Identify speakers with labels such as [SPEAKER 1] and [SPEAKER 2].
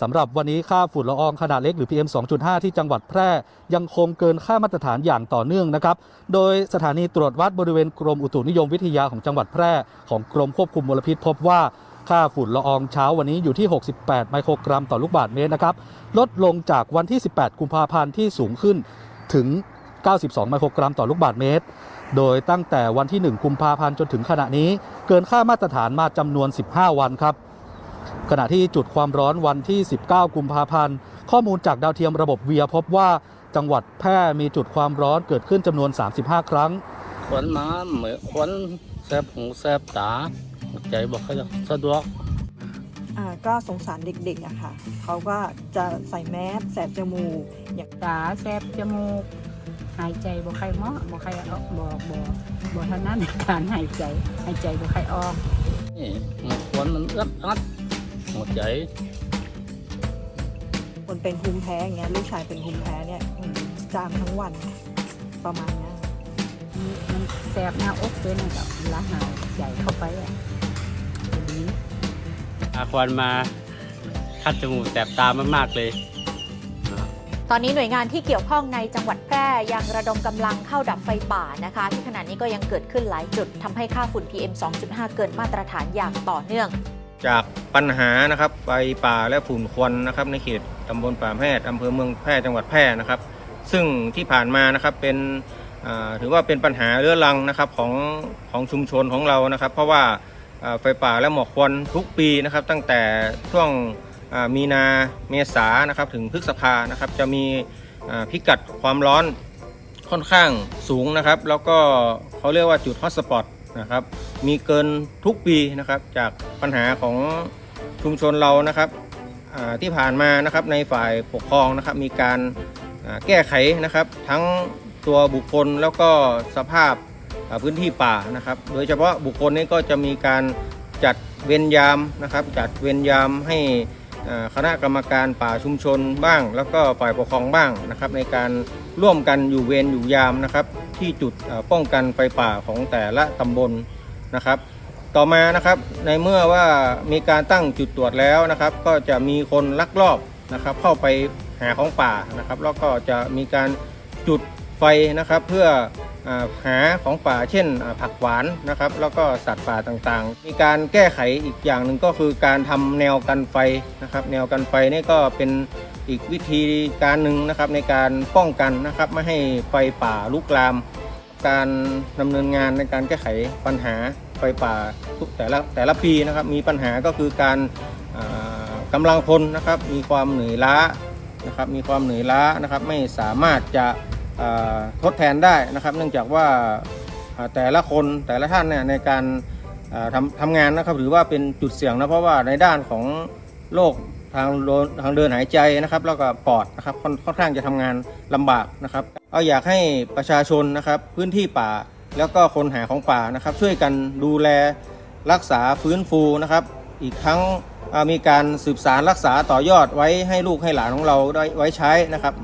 [SPEAKER 1] สำหรับวันนี้ค่าฝุ่นละอองขนาดเล็กหรือ PM 2.5 ที่จังหวัดแพร่ยังคงเกินค่ามาตรฐานอย่างต่อเนื่องนะครับ โดยสถานีตรวจวัดบริเวณกรมอุตุนิยมวิทยาของจังหวัดแพร่ของกรมควบคุมมลพิษพบว่าค่าฝุ่นละอองเช้าวันนี้อยู่ที่ 68 ไมโครกรัมต่อลูกบาศก์เมตรนะครับ ลดลงจากวันที่ 18 กุมภาพันธ์ที่สูงขึ้นถึง 92 ไมโครกรัมต่อลูกบาศก์เมตร โดยตั้งแต่วันที่ 1 กุมภาพันธ์จนถึงขณะนี้ เกินค่ามาตรฐานมาจำนวน 15 วันครับ ขณะที่จุดความร้อนวันที่ 19 กุมภาพันธ์ ข้อมูลจากดาวเทียมระบบเวียพบว่าจังหวัดแพร่มีจุดความร้อนเกิดขึ้นจำนวน 35 ครั้ง
[SPEAKER 2] ขวัญมาเหมือนขวัญแสบหูแสบตาใจบอกเขาจะสะดวก
[SPEAKER 3] อ่าก็สงสารเด็กๆอะค่ะ เขาก็จะใส่แมสแสบจมูกอย่าง
[SPEAKER 4] ตาแสบจมูก หายใจบ่ใครเหมาะบ่ใครออกบ่บ่บ่เท่านั้นการหายใจ หายใจบ่ใครออก
[SPEAKER 2] นี่ขวัญมันอัดอัด หัวใจ
[SPEAKER 3] คนเป็นภูมิแพ้อย่างเงี้ยลูกชายเป็นภูมิแพ้เนี่ยอืมจามทั้งวันประมาณเนี้ย
[SPEAKER 4] มันแสบหน้าอกด้วยนะครับเวลาหายใจเข้าไปอะดี
[SPEAKER 5] อาควันมาคัดจมูกแสบตามากๆเลย
[SPEAKER 6] ตอนนี้หน่วยงานที่เกี่ยวข้องในจังหวัดแพร่ยังระดมกำลังเข้าดับไฟป่านะคะ ที่ขณะนี้ก็ยังเกิดขึ้นหลายจุดทำให้ค่าฝุ่น PM 2.5 เกินมาตรฐานอย่างต่อเนื่อง
[SPEAKER 7] จากปัญหานะครับไฟป่าและฝุ่นควันนะครับ ในเขตตำบลป่าแพทย์อำเภอเมืองแพร่จังหวัดแพร่นะครับ ซึ่งที่ผ่านมานะครับเป็นถือว่าเป็นปัญหาเรื้อรังนะครับของของชุมชนของเรานะครับ เพราะว่าไฟป่าและหมอกควันทุกปีนะครับ ตั้งแต่ช่วงมีนาเมษานะครับถึงพฤษภานะครับ จะมีพิกัดความร้อนค่อนข้างสูงนะครับ แล้วก็เขาเรียกว่าจุดฮอตสปอตนะครับ มีเกินทุกปีนะครับ จากปัญหาของชุมชนเรานะครับที่ผ่านมานะครับในฝ่ายปกครองนะครับ มีการแก้ไขนะครับ ทั้งตัวบุคคลแล้วก็สภาพพื้นที่ป่านะครับ โดยเฉพาะบุคคลนี้ก็จะมีการจัดเวรยามนะครับ จัดเวรยามให้คณะกรรมการป่าชุมชนบ้าง แล้วก็ฝ่ายปกครองบ้างนะครับ ในการร่วมกันอยู่เวรอยู่ยามนะครับ ที่จุดป้องกันไฟป่าของแต่ละตำบล นะครับ ต่อมานะครับในเมื่อว่ามีการตั้งจุดตรวจแล้วนะครับ ก็จะมีคนลักลอบนะครับ เข้าไปหาของป่านะครับ แล้วก็จะมีการจุดไฟนะครับ เพื่ออหาของป่าเช่นผักหวานนะครับ แล้วก็สัตว์ป่าต่างๆ มีการแก้ไขอีกอย่างหนึ่งก็คือการทำแนวกันไฟนะครับ แนวกันไฟนี่ก็เป็นอีกวิธีการหนึ่งนะครับในการป้องกันนะครับไม่ให้ไฟป่าลุกลาม การดำเนินงานในการแก้ไขปัญหา ไฟป่าทุกแต่ละแต่ละปีนะครับมีปัญหาก็คือการอ่ากำลังพลนะครับมีความเหนื่อยล้านะครับมีความเหนื่อยล้านะครับไม่สามารถจะทดแทนได้นะครับ เนื่องจากว่าแต่ละคนแต่ละท่านเนี่ยในการทำทำงานนะครับถือว่าเป็นจุดเสี่ยงนะเพราะว่าในด้านของโรคทางทางเดินหายใจนะครับ แล้วก็ปอดนะครับค่อนข้างจะทำงานลำบากนะครับ เอาอยากให้ประชาชนนะครับพื้นที่ป่า แล้วก็คนหาของป่านะครับ ช่วยกันดูแลรักษาฟื้นฟูนะครับ อีกทั้งมีการสืบสารรักษาต่อยอดไว้ให้ลูกให้หลานของเราได้ไว้ใช้นะครับ